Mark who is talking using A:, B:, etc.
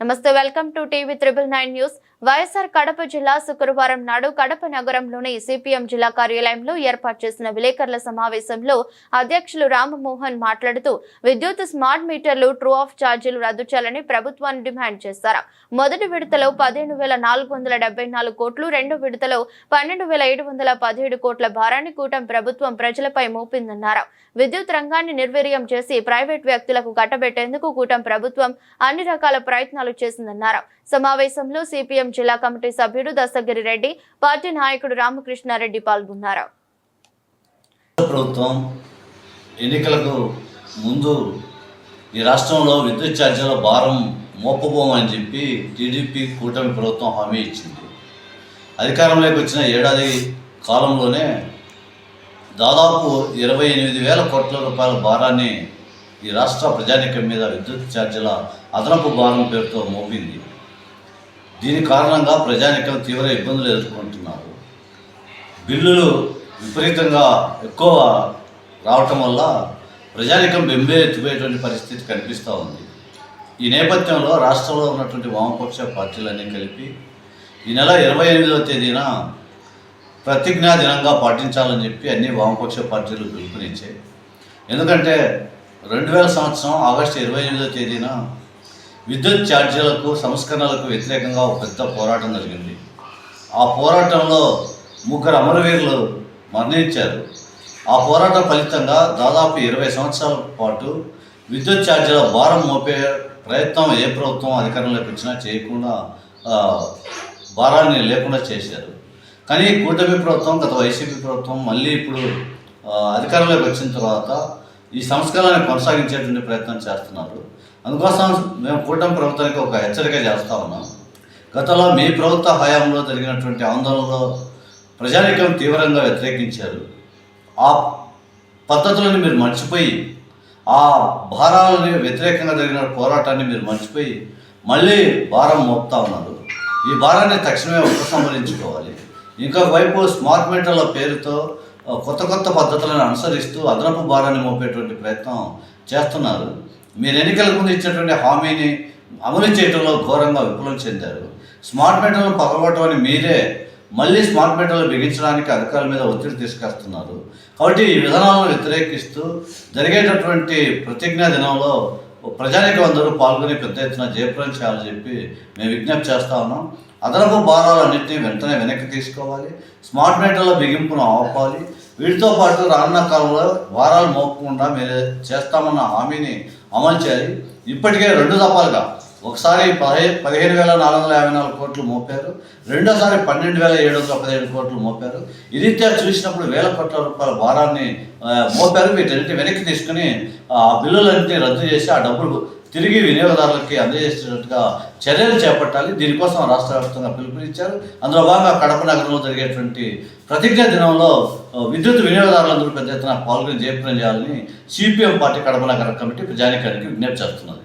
A: నమస్తే welcome to TV triple nine news. YSR Kadapa జిల్లా శుక్రవారం నాడు కడప నగరంలోని సిపిఎం జిల్లా కార్యాలయంలో ఏర్పాటు చేసిన విలేకరుల సమావేశంలో అధ్యక్షులు రామ్మోహన్ మాట్లాడుతూ విద్యుత్ స్మార్ట్ మీటర్లు ట్రూ ఆఫ్ ఛార్జీలు రద్దు చేయాలని ప్రభుత్వాన్ని డిమాండ్ చేశారు. మొదటి విడతలో పదిహేను వేల నాలుగు వందల డెబ్బై నాలుగు కోట్లు రెండో విడతలో పన్నెండు వేల ఏడు వందల పదిహేడు కోట్ల భారాన్ని కూటమి ప్రభుత్వం ప్రజలపై మోపిందన్నారు. విద్యుత్ రంగాన్ని నిర్వీర్యం చేసి ప్రైవేట్ వ్యక్తులకు కట్టబెట్టేందుకు కూటమి ప్రభుత్వం అన్ని రకాల ప్రయత్నాలు చేసిందన్నారు. సమావేశంలో సిపిఎం జిల్లా కమిటీ సభ్యుడు దస్తగిరి రెడ్డి పార్టీ నాయకుడు రామకృష్ణారెడ్డి పాల్గొన్నారు.
B: ప్రభుత్వం ఎన్నికలకు ముందు ఈ రాష్ట్రంలో విద్యుత్ ఛార్జీల భారం మోపబోమని చెప్పి టీడీపీ కూటమి ప్రభుత్వం హామీ ఇచ్చింది. అధికారంలోకి వచ్చిన ఏడాది కాలంలోనే దాదాపు ఇరవై ఎనిమిది వేల కోట్ల రూపాయల భారాన్ని ఈ రాష్ట్ర ప్రజానీకం మీద విద్యుత్ ఛార్జీల అదనపు భారం పేరుతో మోపింది. దీని కారణంగా ప్రజానీకం తీవ్ర ఇబ్బందులు ఎదుర్కొంటున్నారు. బిల్లులు విపరీతంగా ఎక్కువ రావటం వల్ల ప్రజానీకం బెంబే ఎత్తిపోయేటువంటి పరిస్థితి కనిపిస్తూ ఉంది. ఈ నేపథ్యంలో రాష్ట్రంలో ఉన్నటువంటి వామపక్ష పార్టీలన్నీ కలిపి ఈ నెల ఇరవై ఎనిమిదవ తేదీన ప్రతిజ్ఞా దినంగా పాటించాలని చెప్పి అన్ని వామపక్ష పార్టీలు పిలుపునిచ్చాయి. ఎందుకంటే రెండు వేల సంవత్సరం ఆగస్టు ఇరవై ఎనిమిదో తేదీన విద్యుత్ ఛార్జీలకు సంస్కరణలకు వ్యతిరేకంగా ఒక పెద్ద పోరాటం జరిగింది. ఆ పోరాటంలో ముగ్గురు అమరవీరులు మరణించారు. ఆ పోరాటం ఫలితంగా దాదాపు ఇరవై సంవత్సరాల పాటు విద్యుత్ ఛార్జీల భారం మోపే ప్రయత్నం ఏ ప్రభుత్వం అధికారంలోకి వచ్చినా చేయకుండా భారాన్ని లేకుండా చేశారు. కానీ కూటమి ప్రభుత్వం గత వైసీపీ ప్రభుత్వం మళ్ళీ ఇప్పుడు అధికారంలోకి వచ్చిన తర్వాత ఈ సంస్కరణను కొనసాగించేటువంటి ప్రయత్నం చేస్తున్నారు. అందుకోసం మేము కూటమి ప్రభుత్వానికి ఒక హెచ్చరిక చేస్తూ ఉన్నాం. గతంలో మీ ప్రభుత్వ హయాంలో జరిగినటువంటి ఆందోళనలో ప్రజానీకం తీవ్రంగా వ్యతిరేకించారు. ఆ పద్ధతులను మీరు మర్చిపోయి ఆ భారాలని వ్యతిరేకంగా జరిగిన పోరాటాన్ని మీరు మర్చిపోయి మళ్ళీ భారం మోపుతా ఉన్నారు. ఈ భారాన్ని తక్షణమే ఉపసంహరించుకోవాలి. ఇంకొక వైపు స్మార్ట్ మీటర్ల పేరుతో కొత్త కొత్త పద్ధతులను అనుసరిస్తూ అదనపు భారాన్ని మోపేటువంటి ప్రయత్నం చేస్తున్నారు. మీరు ఎన్నికల ముందు ఇచ్చినటువంటి హామీని అమలు చేయడంలో ఘోరంగా విఫలం చెందారు. స్మార్ట్ మీటర్లను పగలగొట్టడం అని మీరే మళ్ళీ స్మార్ట్ మీటర్లు బిగించడానికి అధికారుల మీద ఒత్తిడి తీసుకొస్తున్నారు. కాబట్టి ఈ విధానాలను వ్యతిరేకిస్తూ జరిగేటటువంటి ప్రతిజ్ఞా దినంలో ప్రజానికం అందరూ పాల్గొని పెద్ద ఎత్తున జయప్రదం చేయాలని చెప్పి మేము విజ్ఞప్తి చేస్తా ఉన్నాం. అదనపు భారాలన్నింటినీ వెంటనే వెనక్కి తీసుకోవాలి. స్మార్ట్ మీటర్ల బిగింపును ఆపాలి. వీటితో పాటు రానున్న కాలంలో వారాలు మోపకుండా మీరు చేస్తామన్న హామీని అమలు చేయాలి. ఇప్పటికే రెండు దఫాలుగా ఒకసారి పదిహే పదిహేను వేల నాలుగు వందల యాభై నాలుగు కోట్లు మోపారు. రెండోసారి పన్నెండు వేల ఏడు వందల పదిహేడు కోట్లు మోపారు. ఇది చూసినప్పుడు వేల కోట్ల రూపాయల భారాన్ని మోపారు. వీటన్నిటి వెనక్కి తీసుకుని ఆ బిల్లులన్నింటినీ రద్దు చేసి ఆ డబ్బులు తిరిగి వినియోగదారులకి అందజేసేటట్టుగా చర్యలు చేపట్టాలి. దీనికోసం రాష్ట్ర వ్యాప్తంగా పిలుపునిచ్చారు. అందులో భాగంగా కడప నగరంలో జరిగేటువంటి ప్రతిజ్ఞ దినంలో విద్యుత్ వినియోగదారులందరూ పెద్ద ఎత్తున పాల్గొని జయప్రదం చేయాలని సిపిఎం పార్టీ కడప నగర కమిటీ ప్రజానికానికి విజ్ఞప్తి చేస్తున్నారు